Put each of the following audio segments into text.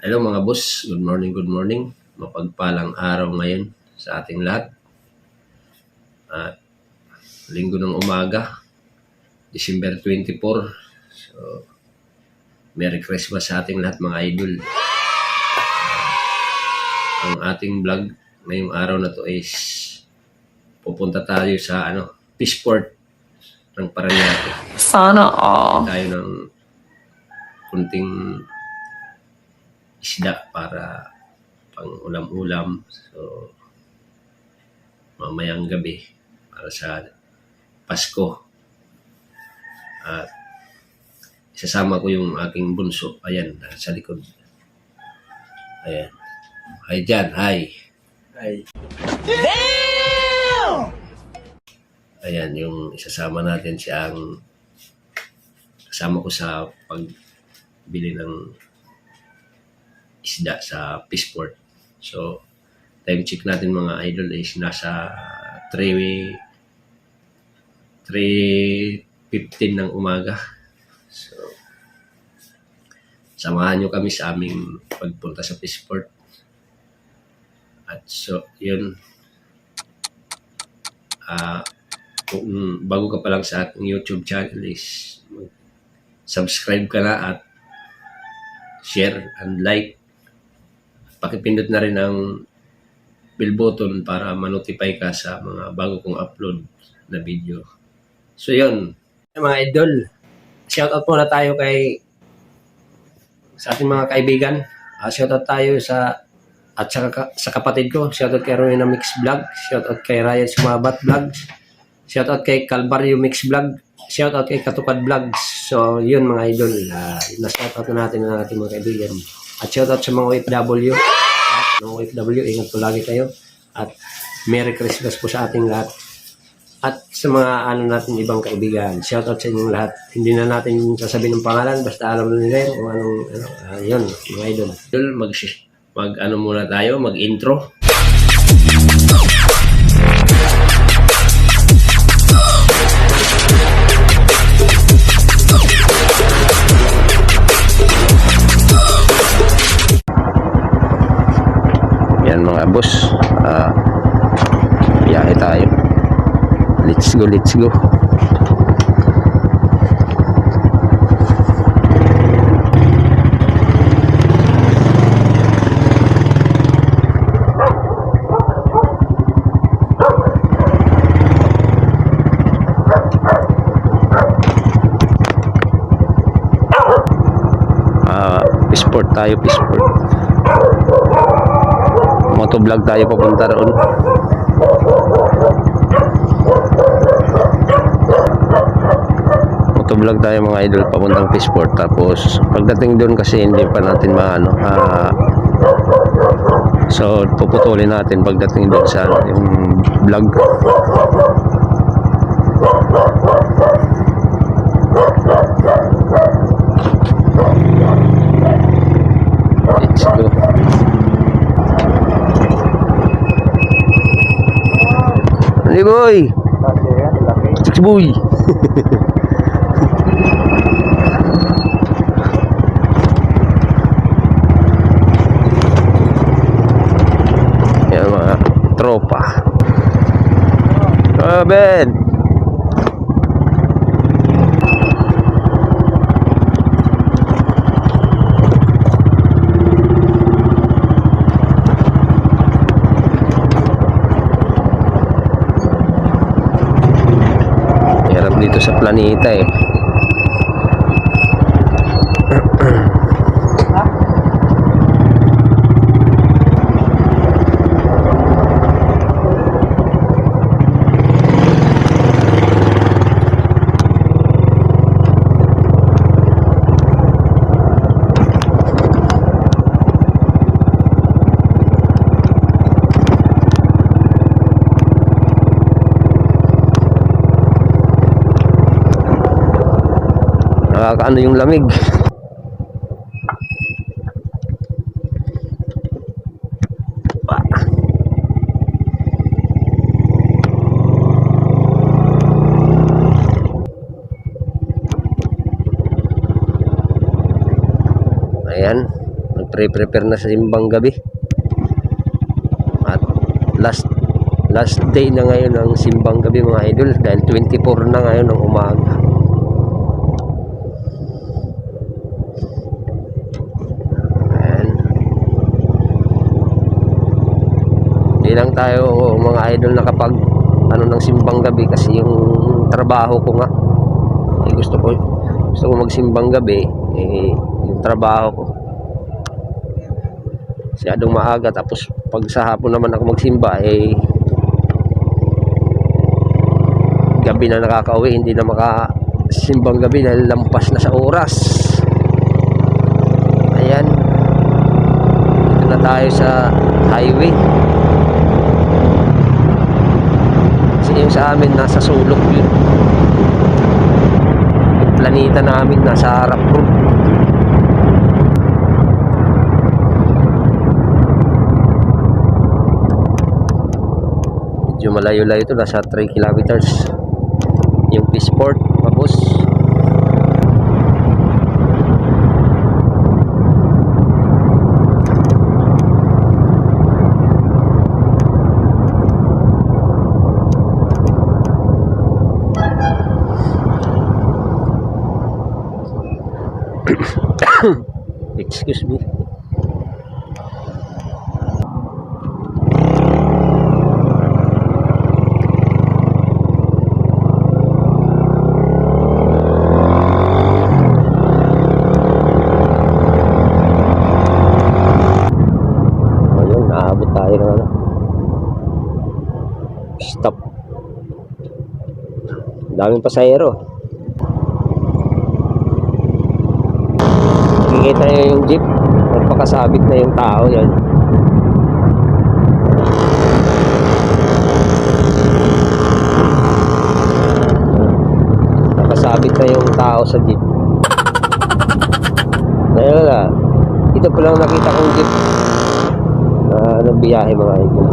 Hello mga boss, good morning, good morning. Mapagpalang araw ngayon sa ating lahat. At linggo ng umaga, December 24. So, Merry Christmas sa ating lahat mga idol. Ang ating vlog ngayong araw na to is pupunta tayo sa ano, Fishport ng Paranaque Sana all. tayo ng kunting isda para pang ulam-ulam. So, mamayang gabi para sa Pasko. At isasama ko yung aking bunso. Ayan, sa likod. Ayan. Hi dyan, hi. Ay, Ayan, yung isasama natin siyang kasama ko sa pagbili ng isda sa Fishport. So, time check natin mga idol is nasa 3 3.15 ng umaga. So, samahan nyo kami sa aming pagpunta sa Fishport. At so, yun. Ah, kung bago ka pa lang sa ating YouTube channel is subscribe ka na at share and like. Pakipindot na rin ang bell button para ma-notify ka sa mga bago kong upload na video. So yun, mga idol, shoutout muna tayo kay sa ating mga kaibigan. Uh, shoutout tayo sa at sa, sa kapatid ko, shoutout kay Rowena Mix Vlog, shoutout kay Ryan Sumabat Vlog, Shoutout kay Calvario Mix Vlog. Shoutout kay Katukad Vlogs. So, yun mga idol. Uh, na-shoutout na natin ang ating mga kaibigan. At shoutout sa mga OFW. At mga OFW, ingat po lagi kayo. At Merry Christmas po sa ating lahat. At sa mga ano natin ibang kaibigan, shoutout sa inyong lahat. Hindi na natin sasabihin ng pangalan, basta alam nila yun kung anong, ano, uh, yun, mga. Idol, mag, mag ano muna tayo, mag-intro. Mga boss. Ah, biyahe tayo. Let's go, let's go. Ah, sport tayo, sport motovlog tayo papunta roon. Motovlog tayo mga idol papuntang Fishport. Tapos pagdating doon kasi hindi pa natin maano. ah so puputulin natin pagdating doon sa yung vlog. Let's go. Hindi boy. Six boy. Yan mga tropa. Ah, Ben. Hirap dito sa planeta Nakakaano yung lamig. Ayan. pre-prepare na sa simbang gabi. At last last day na ngayon ng simbang gabi mga idol dahil 24 na ngayon ng umaga. Hindi lang tayo mga idol nakapag ano ng simbang gabi kasi yung trabaho ko nga eh, gusto ko gusto ko magsimbang gabi eh yung trabaho ko. Masyadong maaga tapos pag sa hapon naman ako magsimba eh gabi na nakakauwi hindi na makasimbang gabi dahil lampas na sa oras. Ayan. Dito na tayo sa highway kasi yung sa amin nasa sulok yun. Yung planeta namin nasa harap road medyo malayo-layo ito nasa 3 kilometers. Yung Peaceport tapos excuse me. Ano. Daming pasahero yung jeep. Nagpakasabit na yung tao yan. Nakasabit na yung tao sa jeep. Ayun na. Ito pa lang nakita kong jeep na ano biyahe mga idol.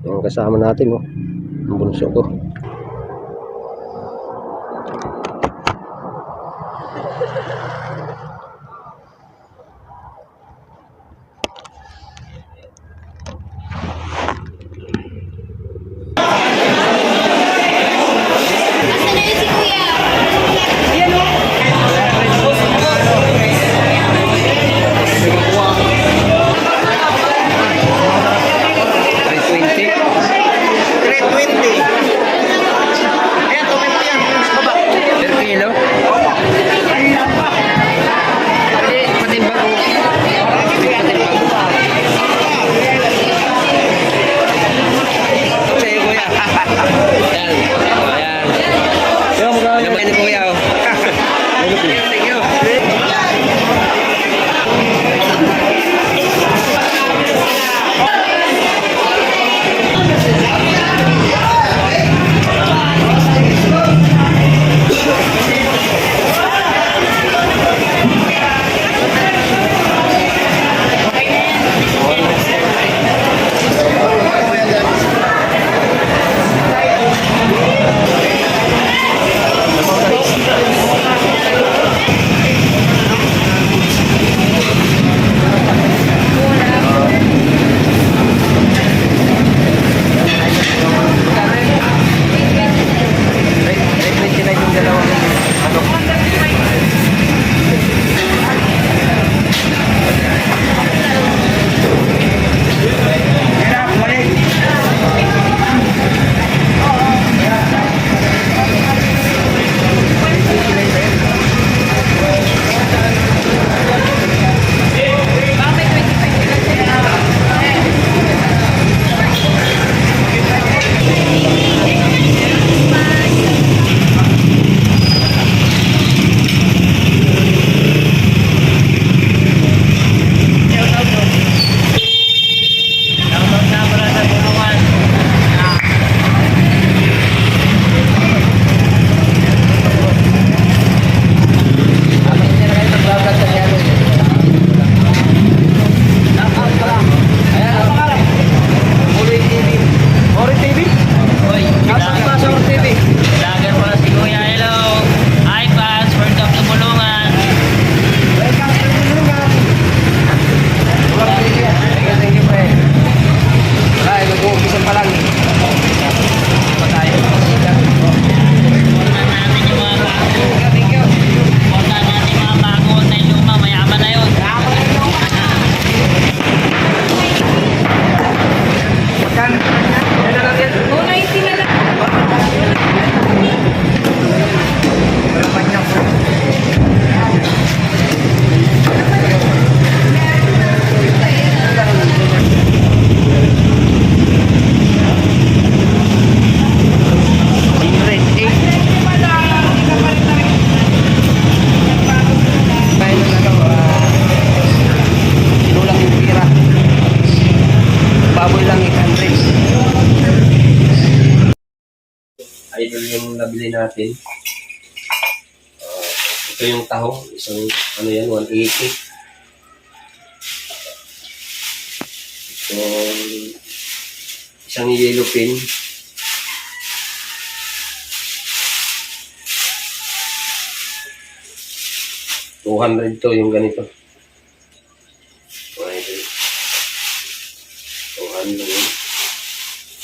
Yung kasama natin, oh. Ang bunso ko. Natin. Ah, ito yung tahong, isang ano yan, 180. Ito, isang yellow pin. Two hundred to yung ganito. Two hundred. Hundred.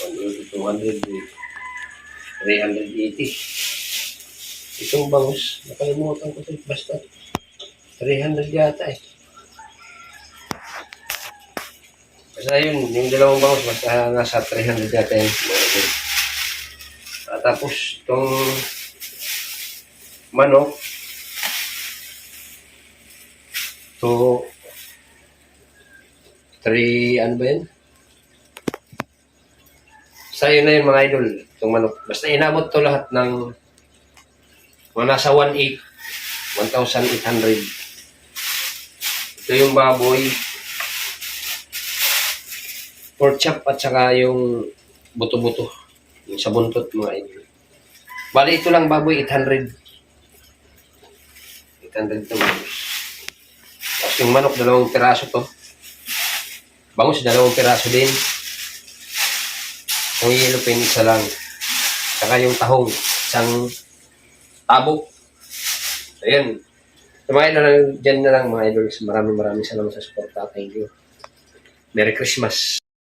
One eighty, two hundred. Three hundred eighty. Itong bangus, nakalimutan ko ito. Basta 300 yata eh. Basta yun, yung dalawang bangus, basta nasa 300 yata yun. At tapos, itong manok, to 3, ano ba yun? Basta yun na yun mga idol, itong manok. Basta inabot to lahat ng mga nasa 1.8, 1,800. Ito yung baboy, pork chop at saka yung buto-buto, yung sa buntot mga idol. Bali ito lang baboy, 800. 800 to bangus. Tapos yung manok, dalawang piraso to. Bangus, dalawang piraso din. Yung yellow pin, isa lang. Saka yung tahong, isang tabo. Ayan. Tumayin na lang, dyan na lang mga idols. Maraming maraming salamat sa support. Thank you. Merry Christmas.